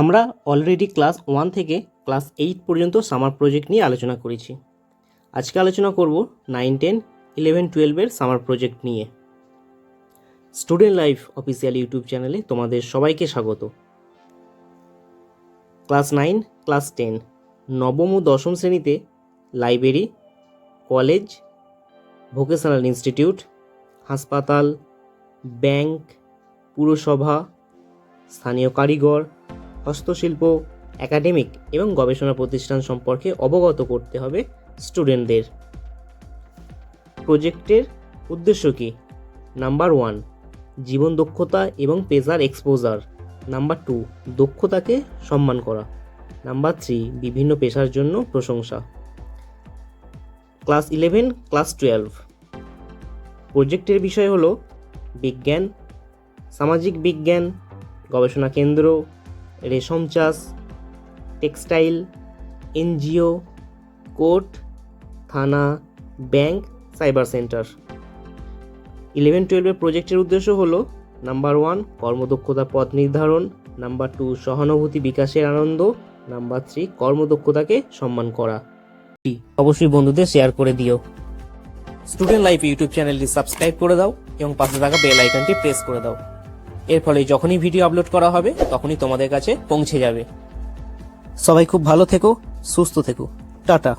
আমরা already class one থেকে class eight পর্যন্ত সামার প্রজেক্ট নিয়ে আলোচনা করেছি। আজকে আলোচনা করব নাইন টেন ইলেভেন টুয়েলভের সামার প্রজেক্ট নিয়ে। স্টুডেন্ট লাইফ অফিসিয়াল ইউটিউব চ্যানেলে তোমাদের সবাইকে স্বাগত। ক্লাস নাইন ক্লাস টেন নবম ও দশম শ্রেণীতে লাইব্রেরি কলেজ ভোকেশনাল ইনস্টিটিউট হাসপাতাল ব্যাংক পুরসভা, স্থানীয় কারিগর হস্তশিল্প একাডেমিক এবং গবেষণা প্রতিষ্ঠান সম্পর্কে অবগত করতে হবে স্টুডেন্টদের প্রজেক্টের উদ্দেশ্য কী? নাম্বার ওয়ান জীবন দক্ষতা এবং পেশার এক্সপোজার নাম্বার টু দক্ষতাকে সম্মান করা। নাম্বার থ্রি বিভিন্ন পেশার জন্য প্রশংসা। ক্লাস ইলেভেন ক্লাস টুয়েলভ প্রজেক্টের বিষয় হলো বিজ্ঞান, সামাজিক বিজ্ঞান, গবেষণা কেন্দ্র রেশম চাষ, টেক্সটাইল, এনজিও, কোর্ট, থানা, ব্যাংক, সাইবার সেন্টার। ইলেভেন টুয়েলভের প্রজেক্টের উদ্দেশ্য হলো, নাম্বার ওয়ান, কর্মদক্ষতা পথ নির্ধারণ, নাম্বার টু, সহানুভূতি বিকাশের আনন্দ, নাম্বার থ্রি, কর্মদক্ষতাকে সম্মান করা। অবশ্যই বন্ধুদের শেয়ার করে দিও। স্টুডেন্ট লাইফ ইউটিউব চ্যানেলটি সাবস্ক্রাইব করে দাও এবং পাশে থাকা বেল আইকনটি প্রেস করে দাও। এর ফলে যখনই ভিডিও আপলোড করা হবে, তখনই তোমাদের কাছে পৌঁছে যাবে। সবাই খুব ভালো থেকো, সুস্থ থেকো। টাটা।